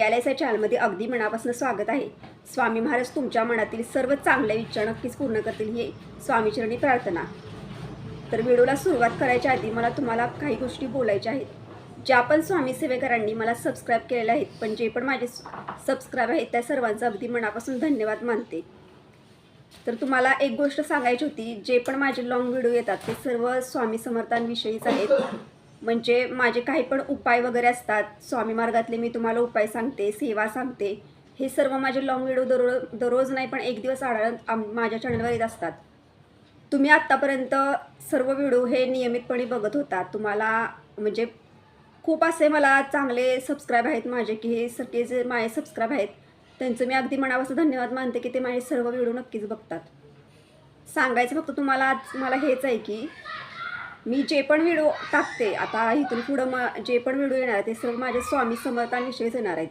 L S या चॅनलमध्ये अगदी मनापासून स्वागत आहे. स्वामी महाराज तुमच्या मनातील सर्व चांगल्या विचार नक्कीच पूर्ण करतील ही स्वामीचरणी प्रार्थना. तर व्हिडिओला सुरुवात करायच्या आधी मला तुम्हाला काही गोष्टी बोलायच्या आहेत. ज्या पण स्वामी सेवेकरांनी मला सबस्क्राईब केलेल्या आहेत पण जे पण माझे सबस्क्राईब आहेत त्या सर्वांचं अगदी मनापासून धन्यवाद मानते. तर तुम्हाला एक गोष्ट सांगायची होती जे पण माझे लॉंग व्हिडिओ येतात ते सर्व स्वामी समर्थांविषयीच आहेत. म्हणजे माझे काही पण उपाय वगैरे असतात स्वामी मार्गातले मी तुम्हाला उपाय सांगते सेवा सांगते हे सर्व माझे लॉंग व्हिडिओ दररोज दररोज नाही पण एक दिवस आढळ आम माझ्या चॅनलवर येत असतात. तुम्ही आत्तापर्यंत सर्व व्हिडिओ हे नियमितपणे बघत होता. तुम्हाला म्हणजे खूप असे मला चांगले सबस्क्राईब आहेत माझे की हे सगळे जे माझे सबस्क्राईब आहेत त्यांचं मी अगदी मनापासून धन्यवाद मानते की ते माझे सर्व व्हिडिओ नक्कीच बघतात. सांगायचं फक्त तुम्हाला आज मला हेच आहे की मी जे पण व्हिडिओ टाकते आता इथून पुढं मा जे पण व्हिडिओ येणार आहे ते सर्व माझे स्वामी समर्थांविषयीच येणार आहेत.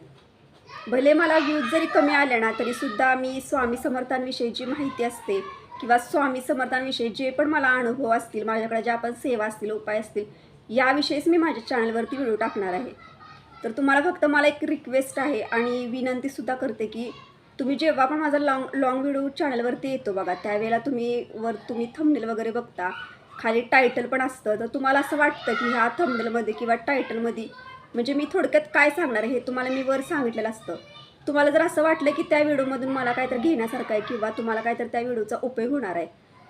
भले मला व्ह्यूज जरी कमी आले ना तरीसुद्धा मी स्वामी समर्थांविषयी जी माहिती असते किंवा स्वामी समर्थांविषयी जे पण मला अनुभव असतील माझ्याकडे ज्या पण सेवा असतील उपाय असतील याविषयीच मी माझ्या चॅनलवरती व्हिडिओ टाकणार आहे. तर तुम्हाला फक्त मला एक रिक्वेस्ट आहे आणि विनंतीसुद्धा करते की तुम्ही जेव्हा पण माझा लॉंग लॉंग व्हिडिओ चॅनलवरती येतो बघा त्यावेळेला तुम्ही वर तुम्ही थंबनेल वगैरे बघता खाली टायटल पण असतं. तर तुम्हाला असं वाटतं की ह्या थंबनेलमध्ये किंवा टायटलमध्ये म्हणजे मी थोडक्यात काय सांगणार आहे हे तुम्हाला मी वर सांगितलेलं असतं. तुम्हाला जर असं वाटलं की त्या व्हिडिओमधून मला काहीतरी घेण्यासारखं आहे किंवा तुम्हाला काहीतरी त्या व्हिडिओचा उपयोग होणार आहे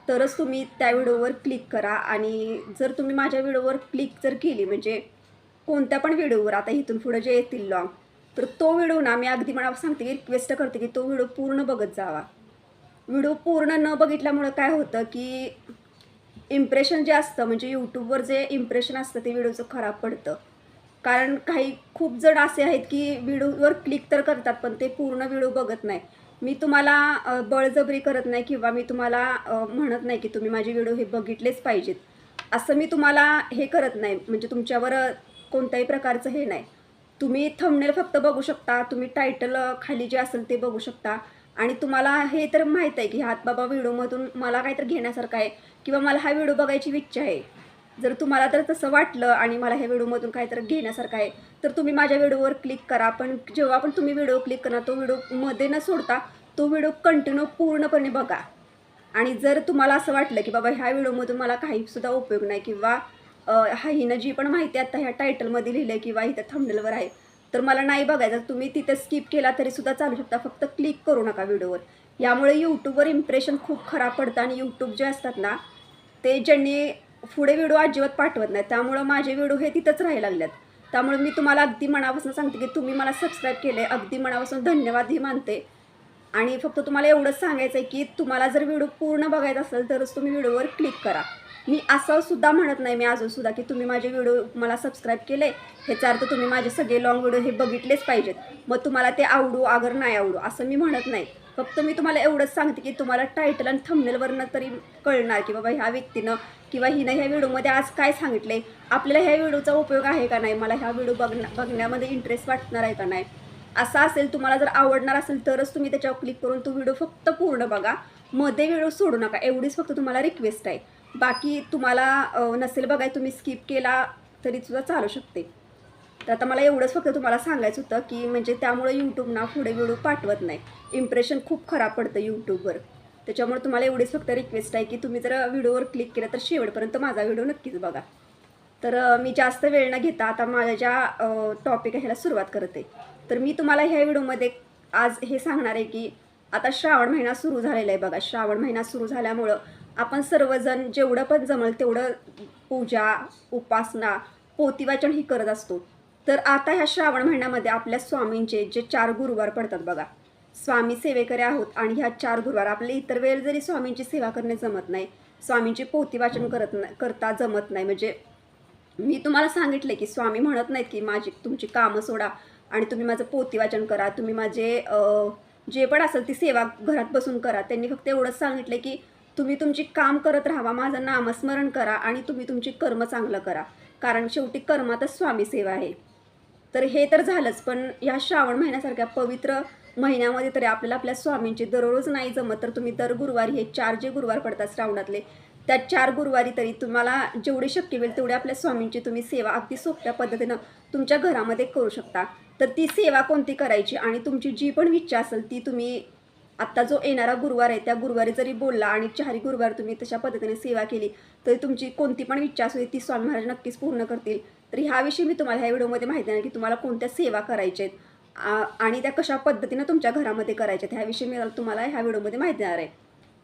तरच तुम्ही त्या व्हिडिओवर क्लिक करा. आणि जर तुम्ही माझ्या व्हिडिओवर क्लिक जर केली म्हणजे कोणत्या पण व्हिडिओवर आता इथून पुढं जे येतील लॉंग तर तो व्हिडिओ ना मी अगदी मला सांगते की रिक्वेस्ट करते की तो व्हिडिओ पूर्ण बघत जावा. व्हिडिओ पूर्ण न बघितल्यामुळं काय होतं की इम्प्रेशन जे असतं म्हणजे यूट्यूबवर जे इम्प्रेशन असतं ते व्हिडिओचं खराब पडतं. कारण काही खूप जण असे आहेत की व्हिडिओवर क्लिक तर करतात पण ते पूर्ण व्हिडिओ बघत नाही. मी तुम्हाला बळजबरी करत नाही किंवा मी तुम्हाला म्हणत नाही की तुम्ही माझे व्हिडिओ हे बघितलेच पाहिजेत. असं मी तुम्हाला हे करत नाही. म्हणजे तुमच्यावर कोणत्याही प्रकारचं हे नाही. तुम्ही थंबनेल फक्त बघू शकता तुम्ही टायटल खाली जे असेल ते बघू शकता. आणि तुम्हाला हे तर माहीत आहे की हातबाबा बाबा व्हिडिओमधून मला काहीतरी घेण्यासारखं आहे किंवा मला हा व्हिडिओ बघायची इच्छा आहे. जर तुम्हाला तर तसं वाटलं आणि मला ह्या व्हिडिओमधून काहीतरी घेण्यासारखं आहे तर तुम्ही माझ्या व्हिडिओवर क्लिक करा. पण जेव्हा पण तुम्ही व्हिडिओ क्लिक करा तो व्हिडिओमध्ये न सोडता तो व्हिडिओ कंटिन्यू पूर्णपणे बघा. आणि जर तुम्हाला असं वाटलं की बाबा ह्या व्हिडिओमधून मला काहीसुद्धा उपयोग नाही किंवा हा हिनं जी पण माहिती आता ह्या टायटलमध्ये लिहिलं आहे किंवा इथं थंबनेलवर आहे तर मला नाही बघायचं. तुम्ही तिथं स्किप केला तरीसुद्धा चालू शकता. फक्त क्लिक करू नका व्हिडिओवर यामुळे यूट्यूबवर इम्प्रेशन खूप खराब पडतं आणि यूट्यूब जे असतात ना ते ज्यांनी पुढे व्हिडिओ अजिबात पाठवत नाही त्यामुळं माझे व्हिडिओ हे तिथंच राहायला लागल्यात त्यामुळे मी तुम्हाला अगदी मनापासून सांगते की तुम्ही मला सबस्क्राईब केले अगदी मनापासून धन्यवादही मानते. आणि फक्त तुम्हाला एवढंच सांगायचं आहे की तुम्हाला जर व्हिडिओ पूर्ण बघायचा असेल तरच तुम्ही व्हिडिओवर क्लिक करा. मी असं सुद्धा म्हणत नाही मी अजून सुद्धा की तुम्ही माझे व्हिडिओ मला सबस्क्राईब केले ह्याचा अर्थ तुम्ही माझे सगळे लॉंग व्हिडिओ हे बघितलेच पाहिजेत. मग तुम्हाला ते आवडू अगर नाही आवडू असं मी म्हणत नाही. फक्त मी तुम्हाला एवढंच सांगते की तुम्हाला टायटल आणि थंबनेलवरनं तरी कळणार की बाबा ह्या व्यक्तीनं किंवा हिनं ह्या व्हिडिओमध्ये आज काय सांगितले आपल्याला ह्या व्हिडिओचा उपयोग आहे का नाही मला ह्या व्हिडिओ बघण्या बघण्यामध्ये इंटरेस्ट वाटणार आहे का नाही. असं असेल तुम्हाला जर आवडणार असेल तरच तुम्ही त्याच्यावर क्लिक करून तो व्हिडिओ फक्त पूर्ण बघा. मध्ये व्हिडिओ सोडू नका एवढीच फक्त तुम्हाला रिक्वेस्ट आहे. बाकी तुम्हाला नसेल बघाय तुम्ही स्किप केला तरी सुद्धा चालू शकते. तर आता मला एवढंच फक्त तुम्हाला सांगायचं होतं की म्हणजे त्यामुळे यूट्यूब ना पुढे व्हिडिओ पाठवत नाही. इम्प्रेशन खूप खराब पडतं यूट्यूबवर त्याच्यामुळे तुम्हाला एवढीच फक्त रिक्वेस्ट आहे की तुम्ही जर व्हिडिओवर क्लिक केलं तर शेवटपर्यंत माझा व्हिडिओ नक्कीच बघा. तर मी जास्त वेळ न घेता आता माझ्या ज्या टॉपिक ह्याला सुरुवात करते. तर मी तुम्हाला ह्या व्हिडिओमध्ये आज हे सांगणार आहे की आता श्रावण महिना सुरू झालेला आहे बघा. श्रावण महिना सुरू झाल्यामुळं आपण सर्वजण जेवढं पण जमल तेवढं पूजा उपासना पोतीवाचन ही करत असतो. तर आता ह्या श्रावण महिन्यामध्ये आपल्या स्वामींचे जे चार गुरुवार पडतात बघा. स्वामी सेवेकरी आहोत आणि ह्या चार गुरुवार आपले इतर वेळ जरी स्वामींची सेवा करणे जमत नाही स्वामींचे पोतीवाचन करत नाही करता जमत नाही. म्हणजे मी तुम्हाला सांगितले की स्वामी म्हणत नाहीत की माझी तुमची कामं सोडा आणि तुम्ही माझं पोतीवाचन करा. तुम्ही माझे जे पण असेल ती सेवा घरात बसून करा. त्यांनी फक्त एवढंच सांगितलं की तुम्ही तुमची काम करत राहावा माझं नामस्मरण करा आणि तुम्ही तुमची कर्म चांगलं करा. कारण शेवटी कर्मातच स्वामी सेवा आहे. तर हे तर झालंच पण ह्या श्रावण महिन्यासारख्या पवित्र महिन्यामध्ये तरी आपल्याला आपल्या स्वामींची दररोज नाही जमत. तर तुम्ही दर गुरुवारी हे चार जे गुरुवार पडतात श्रावणातले त्या चार गुरुवारी तरी तुम्हाला जेवढी शक्य होईल तेवढी आपल्या स्वामींची तुम्ही सेवा अगदी सोप्या पद्धतीनं तुमच्या घरामध्ये करू शकता. तर ती सेवा कोणती करायची आणि तुमची जी पण इच्छा असेल ती तुम्ही आत्ता जो येणारा गुरुवार आहे त्या गुरुवारी जरी बोलला आणि चारी गुरुवार तुम्ही तशा पद्धतीने सेवा केली तरी तुमची कोणती पण इच्छा असू दे ती स्वामी महाराज नक्कीच पूर्ण करतील. तर ह्याविषयी मी तुम्हाला ह्या व्हिडिओमध्ये माहिती आहे की तुम्हाला कोणत्या सेवा करायच्या आहेत आणि त्या कशा पद्धतीनं तुमच्या घरामध्ये करायच्या आहेत ह्याविषयी मी तुम्हाला ह्या व्हिडिओमध्ये माहिती देणार आहे.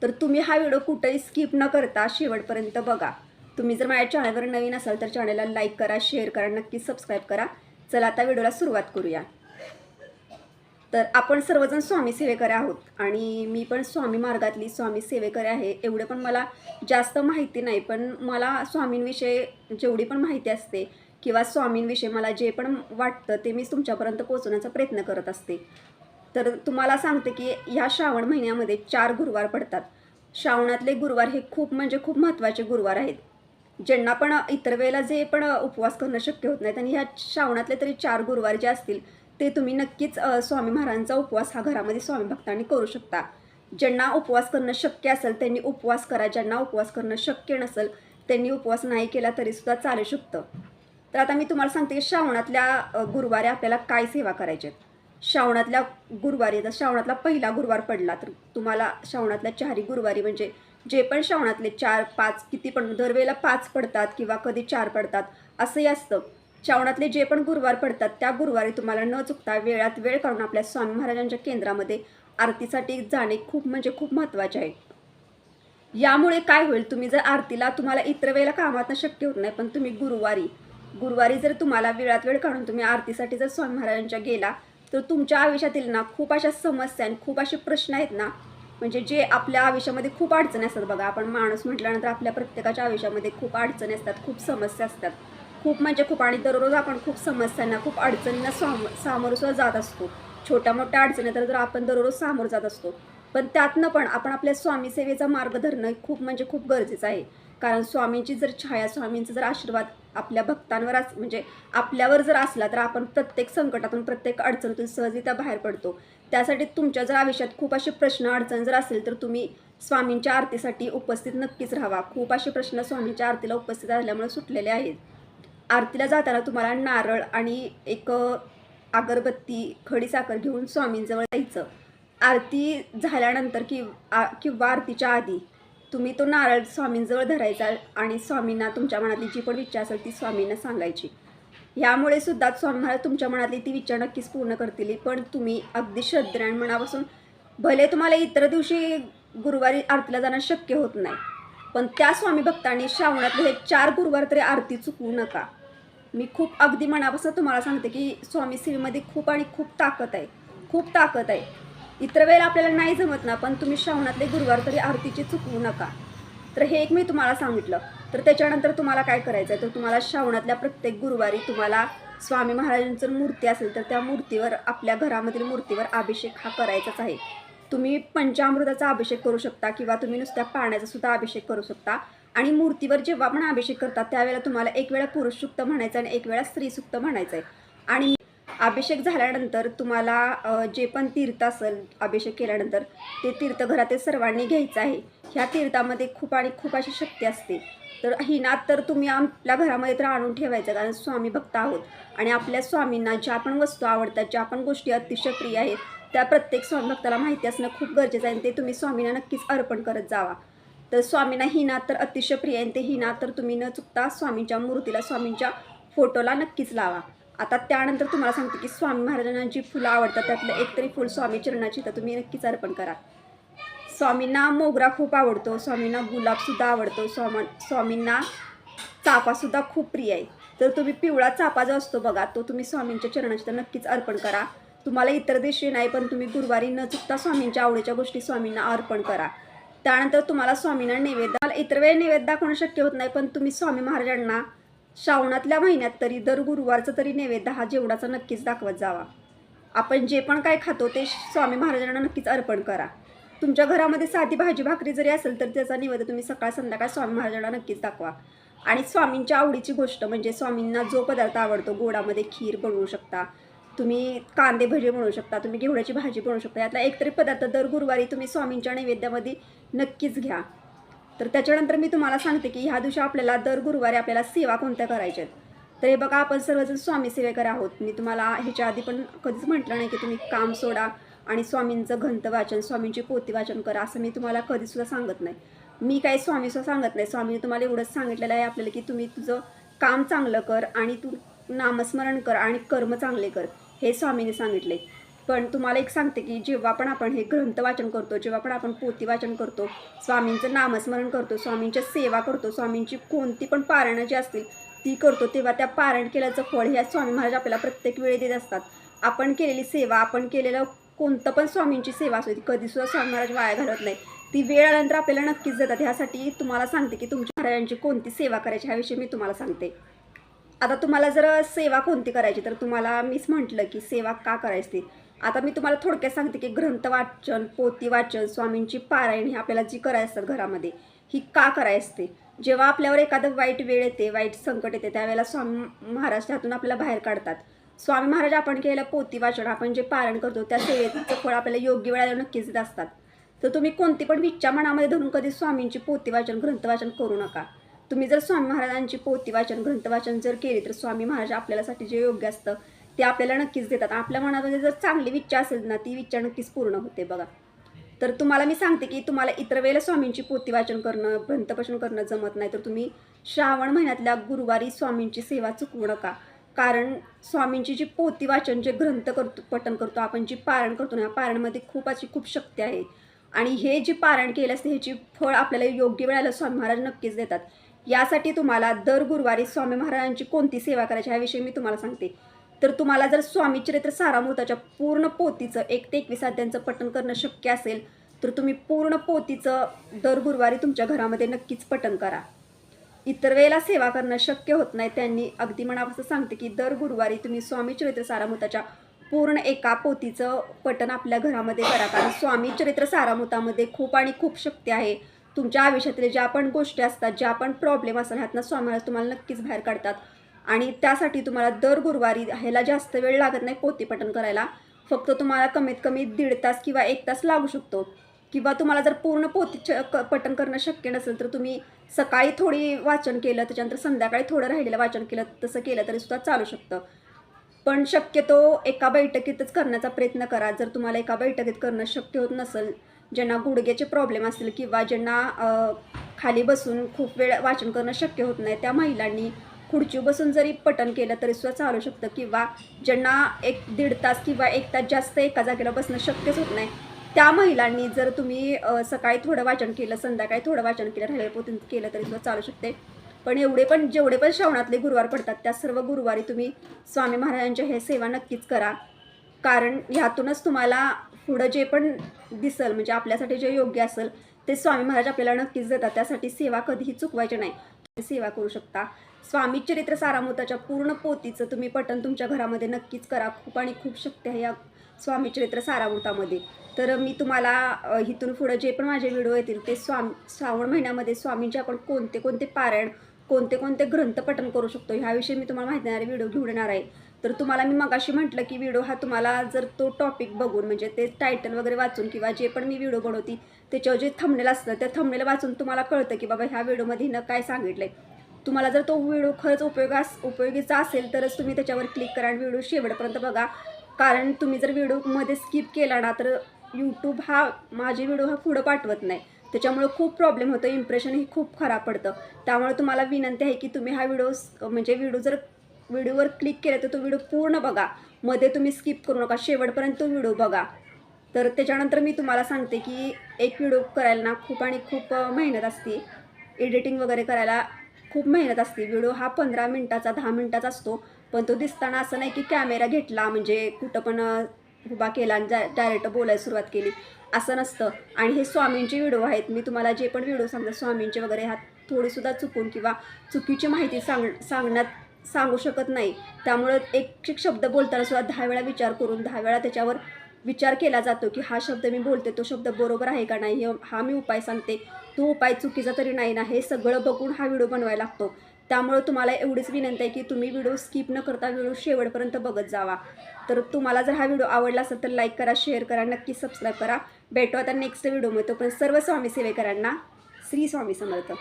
तर तुम्ही हा व्हिडिओ कुठेही स्किप न करता शेवटपर्यंत बघा. तुम्ही जर माझ्या चॅनलवर नवीन असाल तर चॅनलला लाईक करा शेअर करा नक्कीच सबस्क्राईब करा. चला आता व्हिडिओला सुरुवात करूया. तर आपण सर्वजण स्वामी सेवेकरे आहोत. आणि मी पण स्वामी मार्गातली स्वामी सेवेकरे आहे. एवढे पण मला जास्त माहिती नाही पण मला स्वामींविषयी जेवढी पण माहिती असते किंवा स्वामींविषयी मला जे पण वाटतं ते मी तुमच्यापर्यंत पोहोचवण्याचा प्रयत्न करत असते. तर तुम्हाला सांगते की ह्या श्रावण महिन्यामध्ये चार गुरुवार पडतात. श्रावणातले गुरुवार हे खूप म्हणजे खूप महत्त्वाचे गुरुवार आहेत. ज्यांना पण इतर वेळेला जे पण उपवास करणं शक्य होत नाही आणि ह्या श्रावणातले तरी चार गुरुवार जे असतील ते तुम्ही नक्कीच स्वामी महाराजांचा उपवास हा घरामध्ये स्वामी भक्तांनी करू शकता. ज्यांना उपवास करणं शक्य असेल त्यांनी उपवास करा. ज्यांना उपवास करणं शक्य नसेल त्यांनी उपवास नाही केला तरीसुद्धा चालू शकतं. तर आता मी तुम्हाला सांगते की श्रावणातल्या गुरुवारी आपल्याला काय सेवा करायच्या श्रावणातल्या गुरुवारी जर श्रावणातला पहिला गुरुवार पडला तर तुम्हाला श्रावणातल्या चारही गुरुवारी म्हणजे जे पण श्रावणातले चार पाच किती पण दरवेळेला पाच पडतात किंवा कधी चार पडतात असंही असतं. श्रावणातले जे पण गुरुवार पडतात त्या गुरुवारी तुम्हाला न चुकता वेळात वेळ काढून आपल्या स्वामी महाराजांच्या केंद्रामध्ये आरतीसाठी जाणे खूप म्हणजे खूप महत्त्वाचे आहे. यामुळे काय होईल तुम्ही जर आरतीला तुम्हाला इतर वेळेला कामात शक्य होत नाही पण तुम्ही गुरुवारी गुरुवारी जर तुम्हाला वेळात वेळ काढून तुम्ही आरतीसाठी जर स्वामी महाराजांच्या गेला तर तुमच्या आयुष्यातील ना खूप अशा समस्या आणि खूप असे प्रश्न आहेत ना म्हणजे जे आपल्या आयुष्यामध्ये खूप अडचणी असतात बघा आपण माणूस म्हटल्यानंतर आपल्या प्रत्येकाच्या आयुष्यामध्ये खूप अडचणी असतात खूप समस्या असतात. खूप म्हणजे खूप आणि दररोज आपण खूप समस्यांना खूप अडचणींना साम सामोरं सुद्धा जात असतो. छोट्या मोठ्या अडचणी तर जर आपण दररोज सामोरं जात असतो. पण त्यातनं पण आपण आपल्या स्वामीसेवेचा मार्ग धरणं खूप म्हणजे खूप गरजेचं आहे. कारण स्वामींची जर छाया स्वामींचा जर आशीर्वाद आपल्या भक्तांवर अस म्हणजे आपल्यावर जर असला तर आपण प्रत्येक संकटातून प्रत्येक अडचणीतून सहजरित्या बाहेर पडतो. त्यासाठी तुमच्या जर आयुष्यात खूप असे प्रश्न अडचण जर असेल तर तुम्ही स्वामींच्या आरतीसाठी उपस्थित नक्कीच राहावा खूप असे प्रश्न स्वामींच्या आरतीला उपस्थित असल्यामुळे सुटलेले आहेत. आरतीला जाताना तुम्हाला नारळ आणि एक अगरबत्ती खडीसाखर घेऊन स्वामींजवळ जायचं. आरती झाल्यानंतर कि आ- किंवा आरतीच्या आधी तुम्ही तो नारळ स्वामींजवळ धरायचा आणि स्वामींना तुमच्या मनातली जी पण इच्छा असेल ती स्वामींना सांगायची. ह्यामुळे सुद्धा स्वामी तुमच्या मनातली ती इच्छा नक्कीच पूर्ण करतील. पण तुम्ही अगदी श्रद्धेने मनापासून भले तुम्हाला इतर दिवशी गुरुवारी आरतीला जाणं शक्य होत नाही पण त्या स्वामी भक्तांनी श्रावणातले हे चार गुरुवार तरी आरती चुकवू नका. मी खूप अगदी मनापासून तुम्हाला सांगते की स्वामी सेवेमध्ये खूप आणि खूप ताकद आहे. खूप ताकद आहे. इतर वेळेला आपल्याला नाही जमत ना पण तुम्ही श्रावणातले गुरुवार तरी आरतीची चुकवू नका. तर हे एक मी तुम्हाला सांगितलं. तर त्याच्यानंतर तुम्हाला काय करायचं आहे तर तुम्हाला श्रावणातल्या प्रत्येक गुरुवारी तुम्हाला स्वामी महाराजांचं मूर्ती असेल तर त्या मूर्तीवर आपल्या घरामधील मूर्तीवर अभिषेक हा करायचाच आहे. तुम्ही पंचामृताचा अभिषेक करू शकता किंवा तुम्ही नुसत्या पाण्याचा सुद्धा अभिषेक करू शकता. आणि मूर्तीवर जेव्हा पण अभिषेक करतात त्यावेळेला तुम्हाला एक वेळा पुरुषसुक्त म्हणायचं आणि एक वेळा स्त्रीसुक्त म्हणायचं आहे आणि अभिषेक झाल्यानंतर तुम्हाला जे पण तीर्थ असेल अभिषेक केल्यानंतर ते तीर्थ घरातील सर्वांनी घ्यायचं आहे. ह्या तीर्थामध्ये खूप आणि खूप अशी शक्ती असते. तर हिनात तर तुम्ही आपल्या घरामध्ये तर आणून ठेवायचं कारण स्वामी भक्त आहोत. आणि आपल्या स्वामींना ज्या पण वस्तू आवडतात ज्या पण गोष्टी अतिशय प्रिय आहेत त्या प्रत्येक स्वामी भक्ताला माहिती असणं खूप गरजेचं आहे आणि ते तुम्ही स्वामींना नक्कीच अर्पण करत जावा. तर स्वामींना ही तर अतिशय प्रिय आहे आणि ते ही तर तुम्ही न चुकता स्वामींच्या मूर्तीला स्वामींच्या फोटोला नक्कीच लावा. आता त्यानंतर तुम्हाला सांगते की स्वामी महाराजांना जी फुलं आवडतात त्यातलं एक तरी फुल स्वामी चरणाची तर तुम्ही नक्कीच अर्पण करा. स्वामींना मोगरा खूप आवडतो स्वामींना गुलाबसुद्धा आवडतो स्वामा स्वामींना चाफासुद्धा खूप प्रिय आहे. तर तुम्ही पिवळा चाफा जो असतो बघा तो तुम्ही स्वामींच्या चरणाची तर नक्कीच अर्पण करा. तुम्हाला इतर दिवशी नाही पण तुम्ही गुरुवारी न चुकता स्वामींच्या आवडीच्या गोष्टी स्वामींना अर्पण करा. त्यानंतर तुम्हाला स्वामींना नैवेद्य मला इतर वेळी नैवेद्य दाखवणं शक्य होत नाही पण तुम्ही स्वामी महाराजांना श्रावणातल्या महिन्यात तरी दर गुरुवारचं तरी नैवेद्य हा जेवणाचा नक्कीच दाखवत जावा. आपण जे पण काय खातो ते स्वामी महाराजांना नक्कीच अर्पण करा. तुमच्या घरामध्ये साधी भाजी भाकरी जरी असेल तर त्याचा निवेद्य तुम्ही सकाळ संध्याकाळ स्वामी महाराजांना नक्कीच दाखवा. आणि स्वामींच्या आवडीची गोष्ट म्हणजे स्वामींना जो पदार्थ आवडतो गोडामध्ये खीर बनवू शकता तुम्ही कांदे भजे बनवू शकता तुम्ही घेवड्याची भाजी बनवू शकता. यातला एकतरी पदार्थ दर गुरुवारी तुम्ही स्वामींच्या नैवेद्यामध्ये नक्कीच घ्या. तर त्याच्यानंतर मी तुम्हाला सांगते की ह्या दिवशी आपल्याला दर गुरुवारी आपल्याला सेवा कोणत्या करायच्या आहेत? तर हे बघा आपण सर्वजण स्वामी सेवेकर आहोत. मी तुम्हाला ह्याच्या आधी पण कधीच म्हटलं नाही की तुम्ही काम सोडा आणि स्वामींचं घंत वाचन स्वामींची पोती वाचन करा असं मी तुम्हाला कधीसुद्धा सांगत नाही. मी काही स्वामीसुद्धा सांगत नाही. स्वामीने तुम्हाला एवढंच सांगितलेलं आहे आपल्याला की तुम्ही तुझं काम चांगलं कर आणि तू नामस्मरण कर आणि कर्म चांगले कर हे स्वामीने सांगितले. पण तुम्हाला एक सांगते की जेव्हा पण आपण हे ग्रंथ वाचन करतो जेव्हा पण आपण पोती वाचन करतो स्वामींचं नामस्मरण करतो स्वामींच्या सेवा करतो स्वामींची कोणती पण पारणं जी असतील ती करतो तेव्हा त्या पारण केल्याचं फळ ह्या स्वामी महाराज आपल्याला प्रत्येक वेळी देत असतात. आपण केलेली सेवा आपण केलेलं कोणतं पण स्वामींची सेवा असू ती कधीसुद्धा स्वामी महाराज वाया घालत नाही. ती वेळ आल्यानंतर आपल्याला नक्कीच जातात ह्यासाठी तुम्हाला सांगते की तुमच्या महाराजांची कोणती सेवा करायची ह्याविषयी मी तुम्हाला सांगते. आता तुम्हाला जर सेवा कोणती करायची तर तुम्हाला मीच म्हटलं की सेवा का करायची? आता मी तुम्हाला थोडक्यात सांगते की ग्रंथ वाचन पोती वाचन स्वामींची पारायण ही आपल्याला जी करायची असतात घरामध्ये ही का करायची? असते जेव्हा आपल्यावर एखादं वाईट वेळ येते वाईट संकट येते त्यावेळेला स्वामी महाराज त्यातून आपल्याला बाहेर काढतात. स्वामी महाराज आपण केलेलं पोती वाचन आपण जे पारण करतो त्या सेवेचं फळ आपल्याला योग्य वेळेला नक्कीच देत असतात. तर तुम्ही कोणती पण विच्छा मनामध्ये धरून कधी स्वामींची पोती वाचन ग्रंथ वाचन करू नका. तुम्ही जर स्वामी महाराजांची पोती वाचन ग्रंथ वाचन जर केली तर स्वामी महाराज आपल्यासाठी जे योग्य असतं ते आपल्याला नक्कीच देतात. आपल्या मनामध्ये जर चांगली विच्छा असेल ना ती विच्छा नक्कीच पूर्ण होते बघा. तर तुम्हाला मी सांगते की तुम्हाला इतर वेळेला स्वामींची पोती वाचन करणं ग्रंथपचन करणं जमत नाही. तर तुम्ही श्रावण महिन्यातल्या गुरुवारी स्वामींची सेवा चुकवू नका. कारण स्वामींची जी पोती वाचन जे ग्रंथ करतो पठण करतो आपण जी पारण करतो ना या पारणमध्ये खूप अशी खूप शक्ती आहे. आणि हे जे पारण केलं असते ह्याची फळ आपल्याला योग्य वेळेला स्वामी महाराज नक्कीच देतात. यासाठी तुम्हाला दर गुरुवारी स्वामी महाराजांची कोणती सेवा करायची ह्याविषयी मी तुम्हाला सांगते. तर तुम्हाला जर स्वामी चरित्र सारामृताच्या पूर्ण पोतीचं एक ते एकवीस अध्यायांचं पठण करणं शक्य असेल तर तुम्ही पूर्ण पोतीचं दर गुरुवारी तुमच्या घरामध्ये नक्कीच पठण करा. इतर वेळेला सेवा करणं शक्य होत नाही त्यांनी अगदी मनापासून सांगते की दर गुरुवारी तुम्ही स्वामी चरित्र सारामृताच्या पूर्ण एका पोतीचं पठण आपल्या घरामध्ये करा. कारण स्वामी चरित्र सारामृतामध्ये खूप आणि खूप शक्ती आहे. तुमच्या आयुष्यातले ज्या पण गोष्टी असतात ज्या पण प्रॉब्लेम असतात ह्यातनं स्वामी महाराज तुम्हाला नक्कीच बाहेर काढतात. आणि त्यासाठी तुम्हाला दर गुरुवारी ह्याला जास्त वेळ लागत नाही पोती करायला. फक्त तुम्हाला कमीत कमी दीड तास किंवा एक तास लागू शकतो. किंवा तुम्हाला जर पूर्ण पोती क पठण करणं शक्य नसेल तर तुम्ही सकाळी थोडी वाचन केलं त्याच्यानंतर संध्याकाळी थोडं राहिलेलं वाचन केलं तसं केलं तरी सुद्धा चालू शकतं. पण शक्यतो एका बैठकीतच करण्याचा प्रयत्न करा. जर तुम्हाला एका बैठकीत करणं शक्य होत नसेल ज्यांना गुडघ्याचे प्रॉब्लेम असतील किंवा ज्यांना खाली बसून खूप वेळ वाचन करणं शक्य होत नाही त्या महिलांनी खुर्ची बसून जरी पटन केलं तरी सुद्धा चालू शकतं किंवा ज्यांना एक दीड तास किंवा एक तास जास्त एका जागेला बसणं शक्यच होत नाही. त्या महिलांनी जर तुम्ही सकाळी थोडं वाचन केलं संध्याकाळी थोडं वाचन केलं राहिलेलं पोतीन केलं तरी सुद्धा चालू शकते. पण एवढे पण जेवढे पण श्रावणातले गुरुवार पडतात त्या सर्व गुरुवारी तुम्ही स्वामी महाराजांच्या हे सेवा नक्कीच करा. कारण ह्यातूनच तुम्हाला पुढं जे पण दिसल म्हणजे आपल्यासाठी जे योग्य असेल ते स्वामी महाराज आपल्याला नक्कीच देतात. त्यासाठी सेवा कधीही चुकवायची नाही. तुम्ही सेवा करू शकता. स्वामी चरित्र सारामृताच्या पूर्ण पोतीचं तुम्ही पठण तुमच्या घरामध्ये नक्कीच करा. खूप आणि खूप शक्ती आहे या स्वामी चरित्र सारामृतामध्ये. तर मी तुम्हाला इथून पुढं जे पण माझे व्हिडिओ येतील ते स्वामी श्रावण महिन्यामध्ये स्वामींचे आपण कोणते कोणते पारायण कोणते कोणते ग्रंथ पठन करू शकतो? ह्याविषयी मी तुम्हाला माहिती देणारे व्हिडिओ घेऊन येणार आहे. तर तुम्हाला मी मगाशी म्हटलं की व्हिडिओ हा तुम्हाला जर तो टॉपिक बघून म्हणजे ते टायटल वगैरे वाचून किंवा जे पण मी व्हिडिओ बनवती त्याच्यावर जे थंबनेल असतं त्या थंबनेल वाचून तुम्हाला कळतं की बाबा ह्या व्हिडिओमध्ये हिनं काय सांगितलं आहे तुम्हाला जर तो व्हिडिओ खरंच उपयोगास उपयोगीचा असेल तरच तुम्ही त्याच्यावर क्लिक करा आणि व्हिडिओ शेवटपर्यंत बघा. कारण तुम्ही जर व्हिडिओमध्ये स्किप केला ना तर यूट्यूब हा माझे व्हिडिओ हा पुढं पाठवत नाही. त्याच्यामुळे खूप प्रॉब्लेम होतं. इम्प्रेशन हे खूप खराब पडतं. त्यामुळे तुम्हाला विनंती आहे की तुम्ही हा व्हिडिओ म्हणजे व्हिडिओ जर व्हिडिओवर क्लिक केला तर तो व्हिडिओ पूर्ण बघा. मध्ये तुम्ही स्किप करू नका. शेवटपर्यंत तो व्हिडिओ बघा. तर त्याच्यानंतर मी तुम्हाला सांगते की एक व्हिडिओ करायला ना खूप आणि खूप मेहनत असते. एडिटिंग वगैरे करायला खूप मेहनत असते. व्हिडिओ हा पंधरा मिनटाचा दहा मिनटाचा असतो. पण तो दिसताना असं नाही की कॅमेरा घेतला म्हणजे कुठं पण उभा केला आणि जा डायरेक्ट बोलायला सुरुवात केली. असं नसतं. आणि हे स्वामींचे व्हिडिओ आहेत. मी तुम्हाला जे पण व्हिडिओ सांगतात स्वामींचे वगैरे ह्यात थोडीसुद्धा चुकून किंवा चुकीची माहिती सांग सांगण्यात सांगू शकत नाही. त्यामुळं एक शब्द बोलताना सुद्धा दहा वेळा विचार करून दहा वेळा त्याच्यावर विचार केला जातो की हा शब्द मी बोलते तो शब्द बरोबर आहे का नाही हे- हा मी उपाय सांगते. तो उपाय चुकीचा तरी नाही ना हे सगळं बघून हा व्हिडिओ बनवायला लागतो. त्यामुळं तुम्हाला एवढीच विनंती आहे की तुम्ही व्हिडिओ स्किप न करता व्हिडिओ शेवटपर्यंत बघत जावा. तर तुम्हाला जर हा व्हिडिओ आवडला असेल तर लाईक करा शेअर करा नक्की सबस्क्राईब करा. भेटू आता नेक्स्ट व्हिडिओमध्ये. पण सर्व स्वामी सेवेकरांना श्री स्वामी समर्थ.